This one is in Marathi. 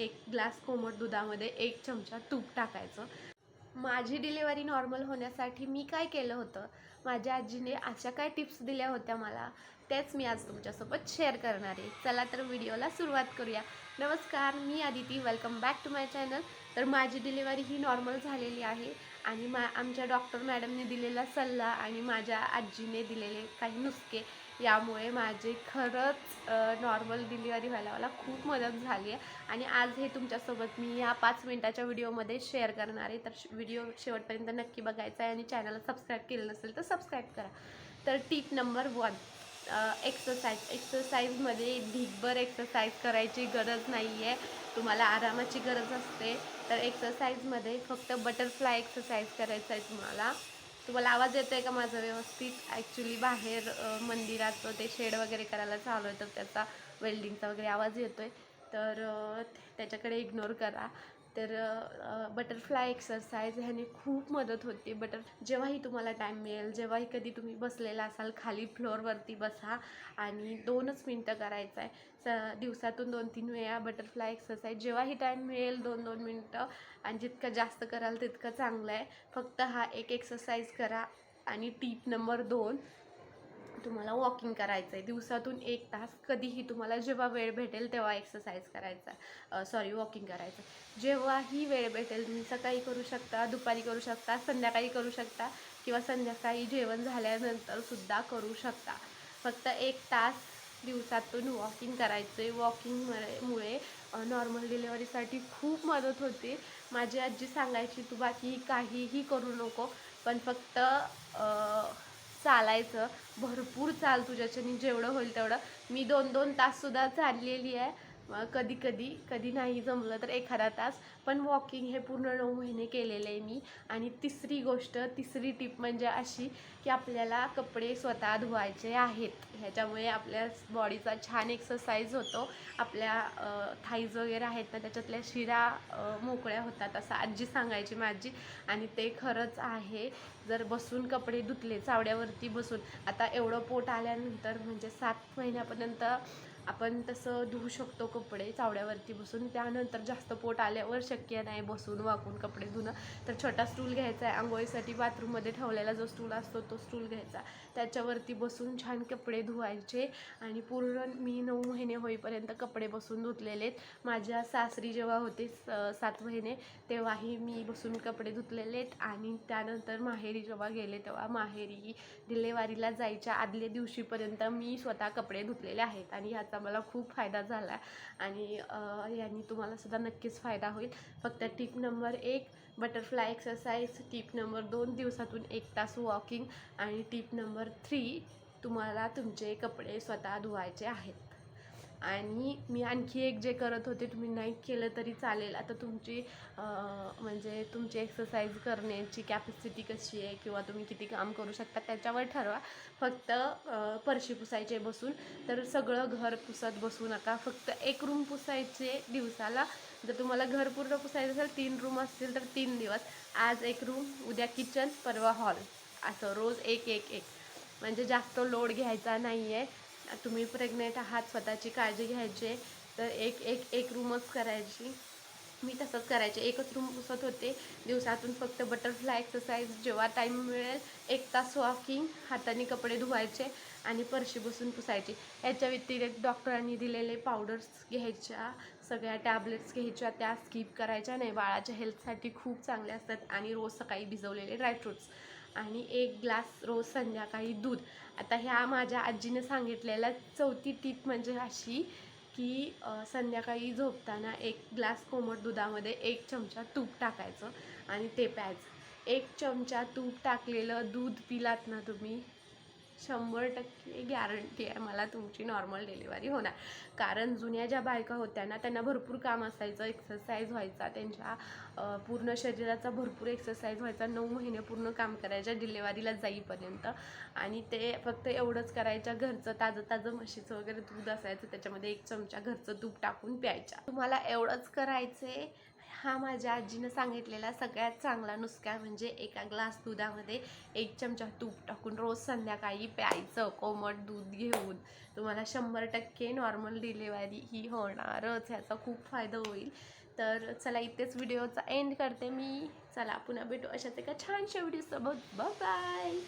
एक ग्लास कोमट दुधामध्ये एक चमचा तूप टाकायचं. माझी डिलिव्हरी नॉर्मल होण्यासाठी मी काय केलं होतं? माझ्या आजीने अशा काय टिप्स दिल्या होत्या मला? तेच मी आज तुमच्यासोबत शेअर करणार आहे. चला तर व्हिडिओला सुरुवात करूया. नमस्कार मी Aditi. Welcome back to my channel तर माझी डिलिव्हरी ही नॉर्मल झालेली आहे. आणि मा आमच्या डॉक्टर मॅडमने दिलेला सल्ला आणि माझ्या आजीने दिलेले काही नुसके यामुळे माझे खरंच नॉर्मल डिलिव्हरी व्हायला मला खूप मदत झाली आहे. आणि आज हे तुमच्यासोबत मी या पाच मिनटाच्या व्हिडिओमध्ये शेअर करणार आहे. तर व्हिडिओ शेवटपर्यंत नक्की बघायचा आहे आणि चॅनलला सबस्क्राईब केलं नसेल तर सबस्क्राईब करा. तर टीप नंबर वन एक्सरसाइज एक्सरसाइजमध्ये ढीगभर एक्सरसाइज करायची गरज नाही आहे तुम्हाला आरामाची गरज असते. तर एक्सरसाइजमध्ये फक्त बटरफ्लाय एक्सरसाइज करायचं आहे तुम्हाला. तुम्हाला आवाज येतो आहे का माझा व्यवस्थित? ॲक्च्युली बाहेर मंदिरात मंदिराचं ते शेड वगैरे करायला चालू आहे तर त्याचा वेल्डिंगचा वगैरे आवाज येतो आहे तर त्याच्याकडे इग्नोर करा. तर बटरफ्लाय एक्सरसाइज ह्याने खूप मदत होते. बटर जेव्हाही तुम्हाला टाईम मिळेल जेव्हाही कधी तुम्ही बसलेला असाल खाली फ्लोअरवरती बसा आणि दोनच मिनटं करायचं आहे स दिवसातून दोन तीन वेळा बटरफ्लाय एक्सरसाइज जेव्हाही टाईम मिळेल दोन दोन मिनटं. आणि जितकं जास्त कराल तितकं चांगलं आहे फक्त हा एक एक्सरसाइज करा. आणि टीप नंबर दोन तुम्हाला वॉकिंग करायचं आहे दिवसातून एक तास कधीही तुम्हाला जेव्हा वेळ भेटेल तेव्हा एक्सरसाइज करायचा. सॉरी वॉकिंग करायचं. जेव्हाही वेळ भेटेल तुम्ही सकाळी करू शकता दुपारी करू शकता संध्याकाळी करू शकता किंवा संध्याकाळी जेवण झाल्यानंतर सुद्धा करू शकता. फक्त एक तास दिवसातून वॉकिंग करायचं आहे वॉकिंगमुळे नॉर्मल डिलेवरीसाठी खूप मदत होते. माझी आजी सांगायची तू बाकी काहीही करू नको पण फक्त चालायचं. भरपूर चाल तुझ्याच्यानी जेवढं होईल तेवढं. मी दोन दोन ताससुद्धा चाललेली आहे. कधी कधी कधी नाही जमलं तर एखादा तास. पण वॉकिंग हे पूर्ण नऊ महिने केलेलं आहे मी. आणि तिसरी गोष्ट तिसरी टिप म्हणजे अशी की आपल्याला कपडे स्वतः धुवायचे आहेत. ह्याच्यामुळे आपल्या बॉडीचा छान एक्सरसाइज होतो. आपल्या थाईज वगैरे आहेत ना त्याच्यातल्या शिरा मोकळ्या होतात असं आजी सांगायची माझी. आणि ते खरंच आहे. जर बसून कपडे धुतले चावड्यावरती बसून. आता एवढं पोट आल्यानंतर म्हणजे सात महिन्यापर्यंत आपण तसं धुवू शकतो कपडे चावड्यावरती बसून. त्यानंतर जास्त पोट आल्यावर शक्य नाही बसून वाकून कपडे धुणं. तर छोटा स्टूल घ्यायचा आहे. आंघोळीसाठी बाथरूममध्ये ठेवलेला जो स्टूल असतो तो स्टूल घ्यायचा. त्याच्यावरती बसून छान कपडे धुवायचे आणि पूर्ण मी नऊ महिने होईपर्यंत कपडे बसून धुतलेले आहेत. माझ्या सासरी जेव्हा होते स- सात महिने तेव्हाही मी बसून कपडे धुतलेले आणि त्यानंतर माहेरी जेव्हा गेले तेव्हा माहेरी डिलेवारीला जायच्या आदल्या दिवशीपर्यंत मी स्वतः कपडे धुतलेले आहेत. आणि ह्याचा मला खूप फायदा झाला आणि यांनी याने तुम्हाला सुद्धा नक्कीच फायदा होईल. फक्त टिप नंबर एक बटरफ्लाय एक्सरसाइज टिप नंबर दोन दिवसातून एक तास वॉकिंग आणि टिप नंबर थ्री तुम्हाला तुमचे कपडे स्वतः धुवायचे आहेत. आणि मी आणखी एक जे करत होते तुम्ही नाही केलं तरी चालेल. आता तुमची म्हणजे तुमची एक्सरसाइज करण्याची कॅपॅसिटी कशी आहे किंवा तुम्ही किती काम करू शकता त्याच्यावर ठरवा. फक्त अं, फरशी पुसायचे बसून. तर सगळं घर पुसत बसू नका. फक्त एक रूम पुसायचे दिवसाला. जर तुम्हाला घर पूर्ण पुसायचं असेल तीन रूम असतील तर तीन दिवस. आज एक रूम उद्या किचन परवा हॉल असं रोज एक एक एक. म्हणजे जास्त लोड घ्यायचा नाही आहे तुम्ही प्रेग्नेंट आहात स्वतःची काळजी घ्यायची तर एक एक एक रूमच करायची. मी तसंच करायचे. एकच रूम पुसत होते. दिवसातून फक्त बटरफ्लाय एक्सरसाइज जेव्हा टाईम मिळेल एक तास वॉकिंग हाताने कपडे धुवायचे आणि परशी बसून पुसायची. याच्या व्यतिरिक्त डॉक्टरांनी दिलेले पावडर्स घ्यायच्या सगळ्या टॅबलेट्स घ्यायच्या त्या स्किप करायच्या. नाही बाळाच्या हेल्थसाठी खूप चांगल्या असतात. आणि रोज सकाळी भिजवलेले ड्रायफ्रुट्स आणि एक ग्लास रोज संध्याकाळी दूध. आता ह्या माझ्या आजीने सांगितलेल्या चौथी टीप म्हणजे अशी की संध्याकाळी झोपताना एक ग्लास कोमट दुधामध्ये एक चमचा तूप टाकायचं आणि ते प्यायचं. एक चमचा तूप टाकलेलं दूध पिलात ना तुम्ही शंभर टक्के गॅरंटी आहे. मला तुमची नॉर्मल डिलिव्हरी होणार. कारण जुन्या ज्या बायका होत्या ना त्यांना भरपूर काम असायचं एक्सरसाइज व्हायचा. त्यांच्या पूर्ण शरीराचा भरपूर एक्सरसाइज व्हायचा. नऊ महिने पूर्ण काम करायच्या डिलेवरीला जाईपर्यंत. आणि ते फक्त एवढंच करायच्या. घरचं ताजं ताजं म्हशीचं वगैरे दूध असायचं. त्याच्यामध्ये एक चमचा घरचं तूप टाकून प्यायच्या. तुम्हाला एवढंच करायचे हा माझ्या आजीनं सांगितलेला सगळ्यात चांगला नुसका म्हणजे एका ग्लास दुधामध्ये एक चमचा तूप टाकून रोज संध्याकाळी प्यायचं. कोमट दूध घेऊन. तुम्हाला शंभर टक्के नॉर्मल डिलेवरी ही होणारच. ह्याचा खूप फायदा होईल. तर चला इथेच व्हिडिओचा एंड करते मी. चला पुन्हा भेटू अशाच एका छानशा व्हिडिओसोबत बाय